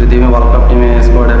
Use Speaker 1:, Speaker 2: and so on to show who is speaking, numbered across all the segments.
Speaker 1: যদি আমি world cup টিমে স্কোয়াডে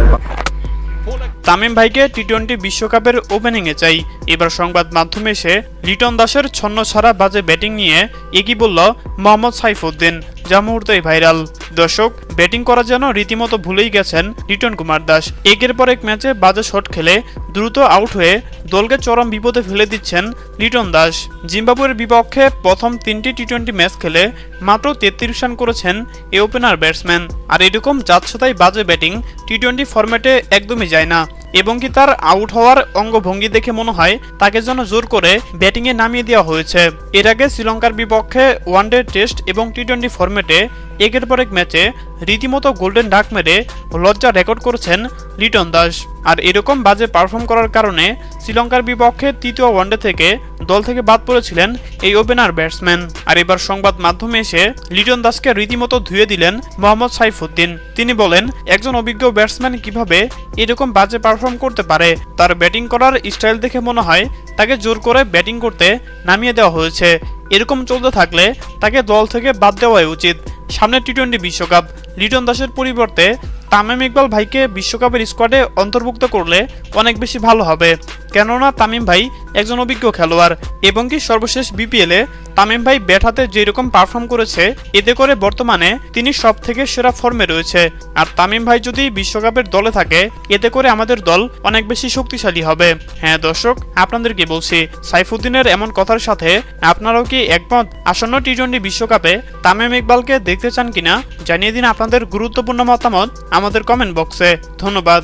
Speaker 2: তামিম ভাইকে টি টোয়েন্টি বিশ্বকাপের ওপেনিংয়ে চাই। এবার সংবাদ মাধ্যমে এসে লিটন দাসের ছন্ন ছাড়া বাজে ব্যাটিং নিয়ে এগি বলল মোহাম্মদ সাইফুদ্দিন, যা মুহূর্তেই ভাইরাল। দর্শক, ব্যাটিং করার জন্য রীতিমতো ভুলেই গেছেন লিটন কুমার দাস। একের পর এক ম্যাচে বাজে শট খেলে দ্রুত আউট হয়ে দলকে চরম বিপদে ফেলে দিচ্ছেন লিটন দাস। জিম্বাবুয়ের বিপক্ষে প্রথম তিনটি টি টোয়েন্টি ম্যাচ খেলে মাত্র তেত্রিশ রান করেছেন এ ওপেনার ব্যাটসম্যান। আর এরকম যাচ্ছতাই বাজে ব্যাটিং টি টোয়েন্টি ফরম্যাটে একদমই যায় না। এবং কি তার আউট হওয়ার অঙ্গভঙ্গি দেখে মনে হয় তাকে যেন জোর করে ব্যাটিংয়ে নামিয়ে দেওয়া হয়েছে। এর আগে শ্রীলঙ্কার বিপক্ষে ওয়ানডে টেস্ট এবং টি টোয়েন্টি ফরম্যাটে একের পর এক ম্যাচে রীতিমতো গোল্ডেন ডাক মেরে লজ্জা রেকর্ড করেছেন লিটন দাস। আর এরকম বাজে পারফর্ম করার কারণে শ্রীলঙ্কার বিপক্ষে তৃতীয় ওয়ানডে থেকে দল থেকে বাদ পড়েছিলেন এই ওপেনার ব্যাটসম্যান। আর এবার সংবাদ মাধ্যমে এসে লিটন দাসকে রীতিমতো ধুয়ে দিলেন মোহাম্মদ সাইফুদ্দিন। তিনি বলেন, একজন অভিজ্ঞ ব্যাটসম্যান কীভাবে এরকম বাজে পারফর্ম করতে পারে, তার ব্যাটিং করার স্টাইল দেখে মনে হয় তাকে জোর করে ব্যাটিং করতে নামিয়ে দেওয়া হয়েছে। এরকম চলতে থাকলে তাকে দল থেকে বাদ দেওয়াই উচিত। সামনে টি টোয়েন্টি বিশ্বকাপ। লিটন দাসের পরিবর্তে তামিম ইকবাল ভাইকে বিশ্বকাপের স্কোয়াডে অন্তর্ভুক্ত করলে অনেক বেশি ভালো হবে। কেননা তামিম ভাই একজন অভিজ্ঞ খেলোয়াড় এবং কি সর্বশেষ বিপিএলে তামিম ভাই ব্যাট হাতে যেরকম পারফর্ম করেছে, এতে করে বর্তমানে তিনি সব থেকে সেরা ফর্মে রয়েছে। আর তামিম ভাই যদি বিশ্বকাপের দলে থাকে, এতে করে আমাদের দল অনেক বেশি শক্তিশালী হবে। হ্যাঁ দর্শক আপনাদের কি বলছি, সাইফুদ্দিনের এমন কথার সাথে আপনারাও কি একমত? আসন্ন টি টোয়েন্টি বিশ্বকাপে তামিম ইকবালকে দেখতে চান কিনা? জানিয়ে দিন আপনাদের গুরুত্বপূর্ণ মতামত আমাদের কমেন্ট বক্সে ধন্যবাদ।